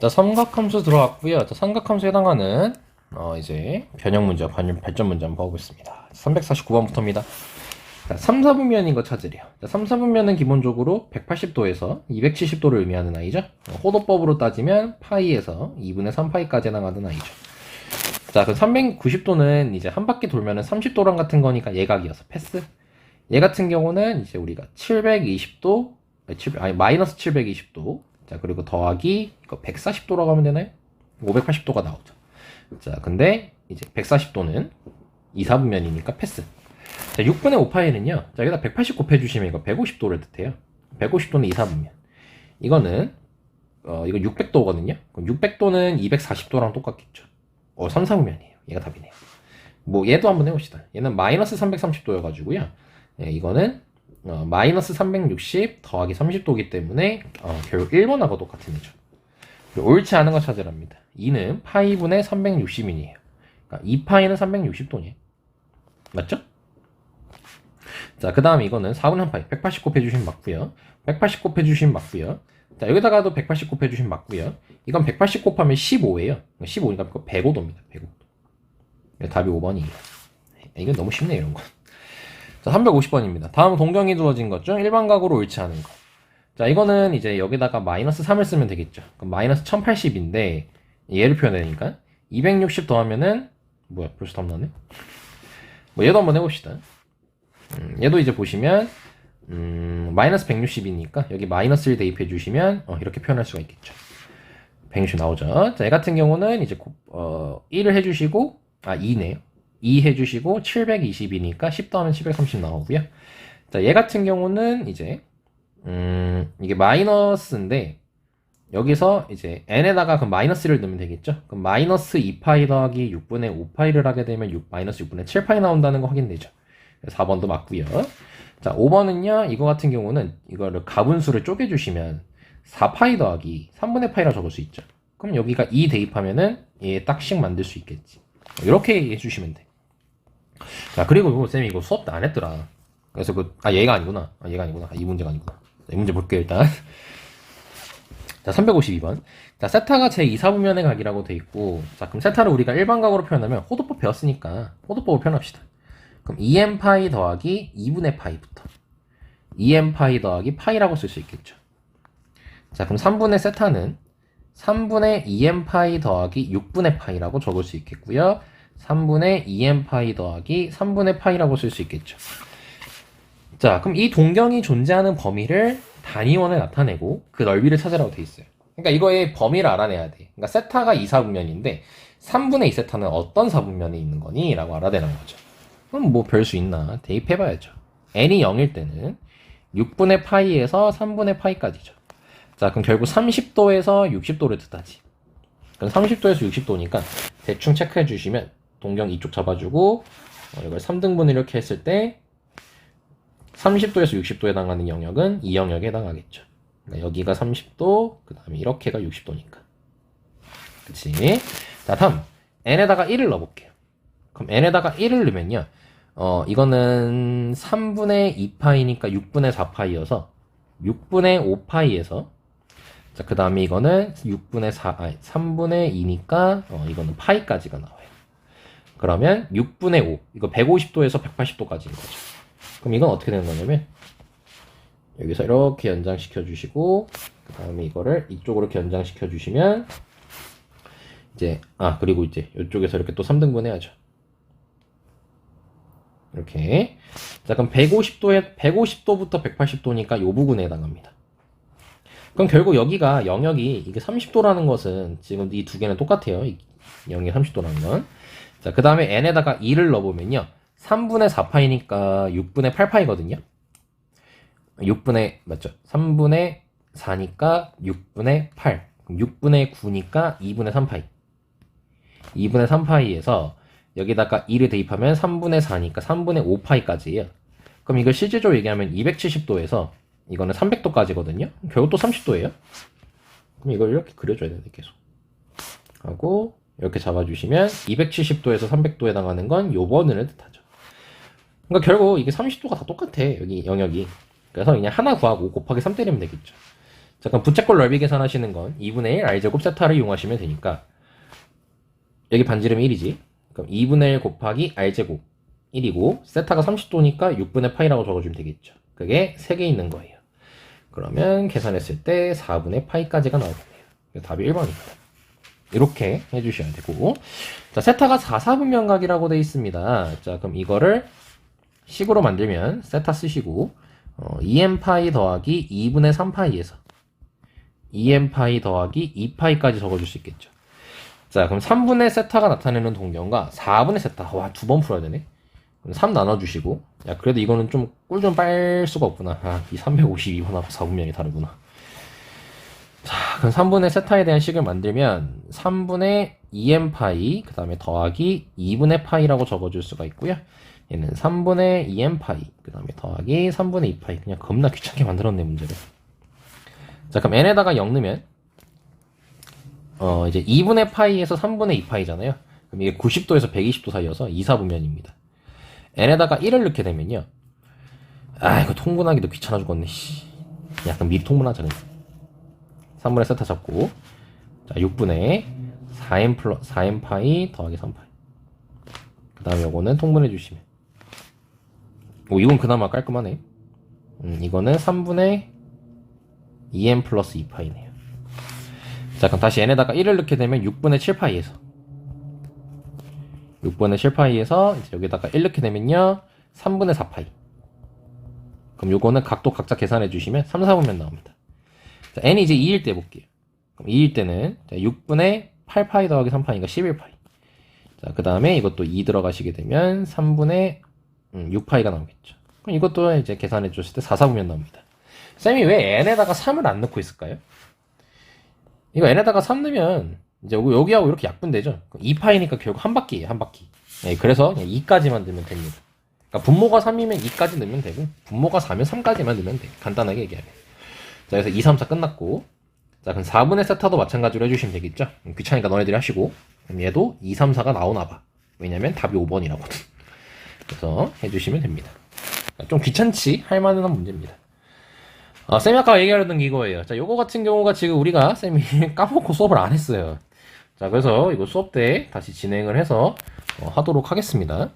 자, 삼각함수 들어왔고요. 자, 삼각함수에 해당하는 어, 이제 변형 문제, 발- 발전 문제 한번 봐보겠습니다. 349번부터입니다. 자, 3, 4분면인 거 찾으래요. 자, 3, 4분면은 기본적으로 180도에서 270도를 의미하는 아이죠. 어, 호도법으로 따지면 파이에서 2분의 3파이까지 해당하는 아이죠. 자, 그 390도는 이제 한 바퀴 돌면은 30도랑 같은 거니까 예각이어서 패스. 얘 같은 경우는 이제 우리가 720도, 아니, 700 아니 마이너스 720도. 자, 그리고 더하기 이거 140도라고 하면 되나요? 580도가 나오죠. 자, 근데 이제 140도는 2, 4분면이니까 패스. 자, 6분의 5파이는요. 자, 여기다 180 곱해주시면 이거 150도를 뜻해요. 150도는 2, 4분면. 이거는, 어, 이거 600도거든요. 그럼 600도는 240도랑 똑같겠죠. 어, 3, 4분면이에요. 얘가 답이네요. 뭐, 얘도 한번 해봅시다. 얘는 마이너스 330도여가지고요. 예, 이거는, 어, 마이너스 360 더하기 30도기 때문에, 어, 결국 1번하고 똑같은. 그리고 옳지 않은 거 찾으랍니다. 2는 파이분의 360인이에요. 그러니까 2파이는 360도니. 맞죠? 자, 그 다음에 이거는 4분의 1파이. 180 곱해주시면 맞고요 180 곱해주시면 맞고요 자, 여기다가도 180 곱해주시면 맞고요 이건 180 곱하면 15예요. 15니까 105도입니다. 105도. 답이 5번이에요. 이건 너무 쉽네요, 이런 거. 자, 350번입니다. 다음 동경이 두어진 것 중 일반 각으로 옳지 않은 것. 자, 이거는 이제 여기다가 마이너스 3을 쓰면 되겠죠. 그럼 마이너스 1080인데, 얘를 표현하니까, 260 더하면은, 뭐야, 벌써 답 나네? 뭐, 얘도 한번 해봅시다. 음, 얘도 이제 보시면, 음, 마이너스 160이니까, 여기 마이너스를 대입해 주시면, 어, 이렇게 표현할 수가 있겠죠. 160 나오죠. 자, 얘 같은 경우는 이제, 곱- 어, 1을 해주시고, 아, 2네요. 2 해주시고, 720이니까, 10 더하면 730 나오고요. 자, 얘 같은 경우는 이제, 음, 이게 마이너스인데, 여기서 이제 n에다가 그 마이너스를 넣으면 되겠죠? 그럼 마이너스 2파이 더하기 6분의 5파이를 하게 되면 6, 마이너스 6분의 7파이 나온다는 거 확인되죠? 4번도 맞고요. 자, 5번은요, 이거 같은 경우는 이거를 가분수를 쪼개 주시면 4파이 더하기 3분의 파이라 적을 수 있죠. 그럼 여기가 2 대입하면은 얘 딱씩 만들 수 있겠지. 이렇게 해 주시면 돼. 자, 그리고 이거 쌤이 이거 수업 때안 했더라. 그래서 그, 아, 얘가 아니구나. 아, 얘가 아니구나. 아, 이 문제가 아니구나. 자, 이 문제 볼게요, 일단. 자, 352번. 자, 세타가 제 2, 4분면의 각이라고 돼 있고, 자, 그럼 세타를 우리가 일반 각으로 표현하면 호도법 배웠으니까 호도법을 표현합시다. 그럼 2m 파이 더하기 2분의 파이부터 2m 파이 더하기 파이라고 쓸 수 있겠죠. 자, 그럼 3분의 세타는 3분의 2m 파이 더하기 6분의 파이라고 적을 수 있겠고요. 3분의 2m 파이 더하기 3분의 파이라고 쓸 수 있겠죠. 자, 그럼 이 동경이 존재하는 범위를 단위원에 나타내고 그 넓이를 찾으라고 돼 있어요. 그러니까 이거의 범위를 알아내야 돼. 그러니까 세타가 2, 4분면인데 3분의 2 세타는 어떤 4분면에 있는 거니? 라고 알아내는 거죠. 그럼 뭐 별 수 있나? 대입해봐야죠. n이 0일 때는 6분의 파이에서 3분의 파이까지죠. 자, 그럼 결국 30도에서 60도를 뜻하지. 그럼 30도에서 60도니까 대충 체크해 주시면 동경 이쪽 잡아주고 어, 이걸 3등분 이렇게 했을 때 30도에서 60도에 해당하는 영역은 이 영역에 해당하겠죠. 그러니까 여기가 30도, 그 다음에 이렇게가 60도니까. 그치? 자, 다음. n에다가 1을 넣어볼게요. 그럼 n에다가 1을 넣으면요. 어, 이거는 3분의 2파이니까 6분의 4파이여서 6분의 5파이에서 자, 그 다음에 이거는 6분의 4, 아니, 3분의 2니까 어, 이거는 파이까지가 나와요. 그러면 6분의 5, 이거 150도에서 180도까지인 거죠. 그럼 이건 어떻게 되는 거냐면 여기서 이렇게 연장시켜 주시고 그 다음에 이거를 이쪽으로 이렇게 연장시켜 주시면 이제 아 그리고 이제 이쪽에서 이렇게 또 3등분 해야죠. 이렇게. 자 그럼 150도에 150도부터 180도니까 요 부분에 해당합니다. 그럼 결국 여기가 영역이 이게 30도라는 것은 지금 이 두 개는 똑같아요. 이 영역이 30도라는 건 자 그 다음에 n에다가 2를 넣어보면요 3분의 4파이니까 6분의 8파이거든요. 6분의 맞죠? 3분의 4니까 6분의 8. 그럼 6분의 9니까 2분의 3파이. 2분의 3파이에서 여기다가 2를 대입하면 3분의 4니까 3분의 5파이까지예요. 그럼 이걸 실제적으로 얘기하면 270도에서 이거는 300도까지거든요. 결국 또 30도예요. 그럼 이걸 이렇게 그려줘야 되는데 계속. 하고 이렇게 잡아주시면 270도에서 300도에 해당하는 건 요번을 뜻하죠. 그러니까 결국 이게 30도가 다 똑같아 여기 영역이. 그래서 그냥 하나 구하고 곱하기 3 때리면 되겠죠. 잠깐 부채꼴 넓이 계산하시는 건 2분의 1 r제곱 세타를 이용하시면 되니까 여기 반지름이 1이지. 그럼 2분의 1 곱하기 r제곱 1이고 세타가 30도니까 6분의 파이라고 적어주면 되겠죠. 그게 3개 있는 거예요. 그러면 계산했을 때 4분의 파이까지가 나오겠네요. 답이 1번입니다. 이렇게 해주셔야 되고 자 세타가 4, 4분면각이라고 돼 있습니다. 자 그럼 이거를 식으로 만들면 세타 쓰시고 어, 2n파이 더하기 2분의 3파이에서 2n파이 더하기 2파이까지 적어줄 수 있겠죠. 자 그럼 3분의 세타가 나타내는 동경과 4분의 세타 와 두 번 풀어야 되네. 그럼 3 나눠주시고 야 그래도 이거는 좀 꿀 좀 빨 수가 없구나. 아이 352번 하고 4분면이 다르구나. 자, 그럼 3분의 세타에 대한 식을 만들면 3분의 2n파이 그 다음에 더하기 2분의 파이라고 적어줄 수가 있고요. 얘는 3분의 2n파이 그 다음에 더하기 3분의 2 파이 그냥 겁나 귀찮게 만들었네 문제를. 자 그럼 n에다가 0 넣으면 어 이제 2분의 파이에서 3분의 2 파이잖아요. 그럼 이게 90도에서 120도 사이여서 2, 4분면입니다. n에다가 1을 넣게 되면요. 아 이거 통분하기도 귀찮아 죽겠네. 씨. 약간 미리 통분하자 그냥. 3분의 세타 잡고. 자 6분의 4n 플러 4n 파이 더하기 3파이. 그 다음에 요거는 통분해 주시면. 오 이건 그나마 깔끔하네. 음, 이거는 3분의 2n 플러스 2파이네요. 자 그럼 다시 n에다가 1을 넣게 되면 6분의 7파이에서. 6분의 7파이에서 이제 여기다가 1 넣게 되면요 3분의 4파이. 그럼 요거는 각도 각자 계산해 주시면 3, 4분면 나옵니다 자, n이 이제 2일 때 볼게요. 그럼 2일 때는 자, 6분의 8파이 더하기 3파이니까 11파이. 자, 그 다음에 이것도 2 들어가시게 되면 3분의 음, 6파이가 나오겠죠. 그럼 이것도 이제 계산해 줬을 때 4, 4분면 나옵니다. 쌤이 왜 n에다가 3을 안 넣고 있을까요? 이거 n에다가 3 넣으면 이제 여기- 여기하고 이렇게 약분되죠. 2파이니까 결국 한 바퀴예요, 한 바퀴. 네, 그래서 그냥 2까지만 넣으면 됩니다. 그러니까 분모가 3이면 2까지 넣으면 되고 분모가 4면 3까지만 넣으면 돼. 간단하게 얘기하면. 자, 그래서 2, 3, 4 끝났고. 자, 그럼 4분의 세타도 마찬가지로 해주시면 되겠죠? 음, 귀찮으니까 너네들이 하시고. 그럼 얘도 2, 3, 4가 나오나 봐. 왜냐면 답이 5번이라거든. 그래서 해주시면 됩니다. 좀 귀찮지? 할 만한 문제입니다. 아, 쌤이 아까 얘기하려던 게 이거예요. 자, 요거 같은 경우가 지금 우리가 쌤이 까먹고 수업을 안 했어요. 자, 그래서 이거 수업 때 다시 진행을 해서 어, 하도록 하겠습니다.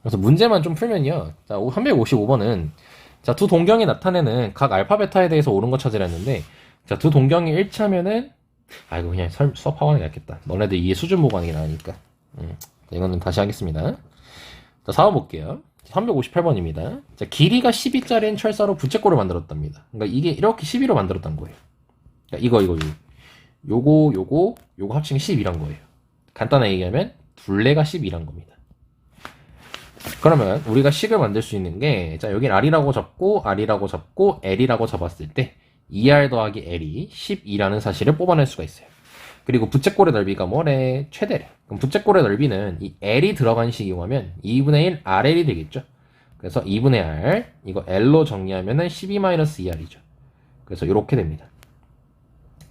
그래서 문제만 좀 풀면요. 자, 355번은 자, 두 동경이 나타내는 각 알파 베타에 대해서 옳은 거 찾으라 했는데, 자, 두 동경이 일치하면은, 아, 이거 그냥 설, 하는 게 낫겠다. 너네들 이해 수준 게 나으니까. 음, 자, 이거는 다시 하겠습니다. 자, 4번 볼게요. 358번입니다. 자, 길이가 12짜리인 철사로 부채꼴을 만들었답니다. 그러니까 이게 이렇게 12로 만들었단 거예요. 그러니까 이거, 이거, 이거. 요거, 요거, 요거 합치면 12란 거예요. 간단하게 얘기하면, 둘레가 12란 겁니다. 그러면 우리가 식을 만들 수 있는 게, 자, 여긴 R이라고 잡고, R이라고 잡고, L이라고 잡았을 때, 2R 더하기 L이 12라는 사실을 뽑아낼 수가 있어요. 그리고 부채꼴의 넓이가 뭐래? 최대래. 그럼 부채꼴의 넓이는 이 L이 들어간 식이 오면 2분의 1 RL이 되겠죠? 그래서 2분의 R, 이거 L로 정리하면 은 12-2R이죠. 그래서 이렇게 됩니다.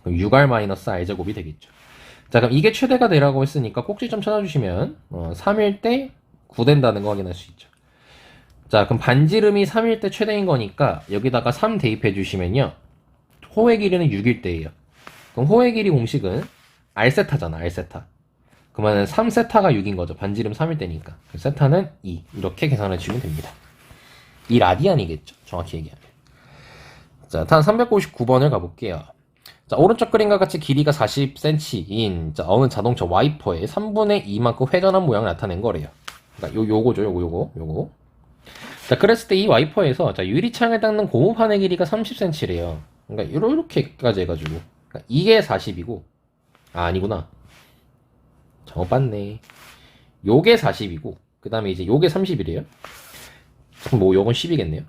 그럼 6R-R 제곱이 되겠죠. 자, 그럼 이게 최대가 되라고 했으니까 꼭지점 찾아주시면, 어, 3일 때 9 된다는 거 확인할 수 있죠. 자, 그럼 반지름이 3일 때 최대인 거니까 여기다가 3 대입해 주시면요. 호의 길이는 6일 때예요. 그럼 호의 길이 공식은 R세타잖아, R세타. 그러면 3세타가 6인 거죠. 반지름 3일 때니까. 세타는 2. 이렇게 계산해 주시면 됩니다. 이 라디안이겠죠. 정확히 얘기하면. 자, 다음 359번을 가볼게요. 자, 오른쪽 그림과 같이 길이가 40cm인 자, 어느 자동차 와이퍼의 3분의 2만큼 회전한 모양을 나타낸 거래요. 그러니까 요 요거죠, 요거 요거 요거. 자, 그랬을 때 이 와이퍼에서 자, 유리창을 닦는 고무판의 길이가 30cm래요. 그러니까 이렇게까지 해가지고 그러니까 이게 40이고 아 아니구나. 잘못 봤네. 요게 40이고 그 다음에 이제 요게 30이래요. 그럼 뭐 요건 10이겠네요.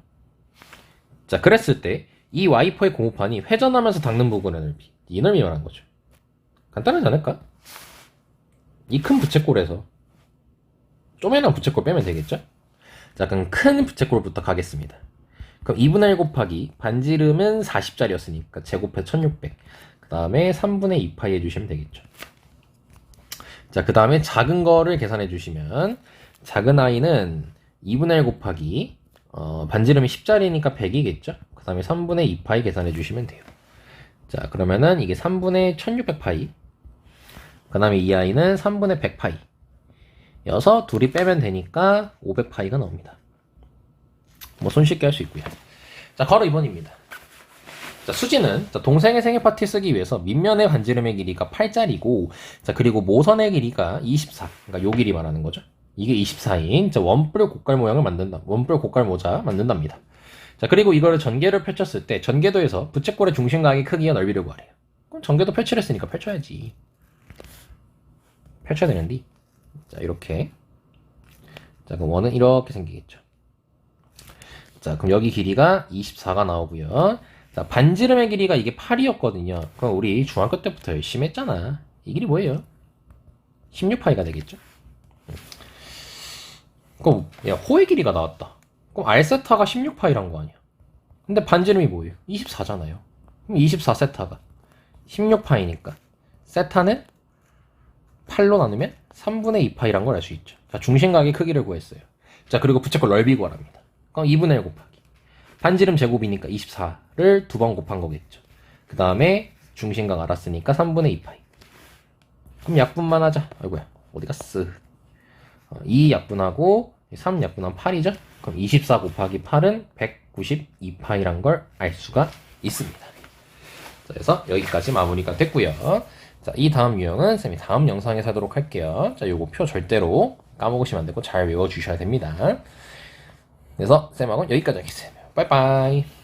자, 그랬을 때 이 와이퍼의 고무판이 회전하면서 닦는 부분의 넓이 이 넓이 말한 거죠. 간단하지 않을까? 이 큰 부채꼴에서 쪼매난 부채꼴 빼면 되겠죠? 자, 그럼 큰 부채꼴부터 가겠습니다. 그럼 2분의 1 곱하기 반지름은 40짜리였으니까 제곱해 1600. 그 다음에 3분의 2파이 해주시면 되겠죠. 자, 그 다음에 작은 거를 계산해 주시면 작은 아이는 2분의 1 곱하기 어, 반지름이 10짜리니까 100이겠죠. 그 다음에 3분의 2파이 계산해 주시면 돼요. 자, 그러면은 이게 3분의 1600파이. 그 다음에 이 아이는 3분의 100파이. 여서 둘이 빼면 되니까 500파이가 나옵니다. 뭐 손쉽게 할 수 있고요. 자, 걸어 2번입니다. 자, 수지는 자, 동생의 생일 파티 쓰기 위해서 밑면의 반지름의 길이가 8짜리고 자, 그리고 모선의 길이가 24. 그러니까 요 길이 말하는 거죠. 이게 24인 자, 원뿔 곡갈 모양을 만든다. 원뿔 곡갈 모자 만든답니다. 자, 그리고 이거를 전개를 펼쳤을 때 전개도에서 부채꼴의 중심각의 크기와 넓이를 구하래요. 그럼 전개도 펼치려 했으니까 펼쳐야지. 펼쳐야 되는데. 자, 이렇게. 자, 그럼 원은 이렇게 생기겠죠. 자, 그럼 여기 길이가 24가 나오고요. 자, 반지름의 길이가 이게 8이었거든요. 그럼 우리 중학교 때부터 열심히 했잖아. 이 길이 뭐예요? 16파이가 되겠죠? 그럼 야, 호의 길이가 나왔다. 그럼 알세타가 16파이란 거 아니야? 근데 반지름이 뭐예요? 24잖아요. 그럼 24세타가 16파이니까 세타는 8로 나누면 3분의 2파이란 걸 알 수 있죠. 자, 중심각의 크기를 구했어요. 자, 그리고 부채꼴 넓이 구하랍니다. 그럼 2분의 1 곱하기. 반지름 제곱이니까 24를 두 번 곱한 거겠죠. 그 다음에 중심각 알았으니까 3분의 2파이. 그럼 약분만 하자. 아이고야, 어디 갔어? 어, 2 약분하고 3 약분하면 8이죠? 그럼 24 곱하기 8은 192파이란 걸 알 수가 있습니다. 자, 그래서 여기까지 마무리가 됐고요. 자, 이 다음 유형은 쌤이 다음 영상에서 하도록 할게요. 자, 요거 표 절대로 까먹으시면 안 되고 잘 외워주셔야 됩니다. 그래서 쌤하고는 여기까지 하겠습니다. 빠이빠이.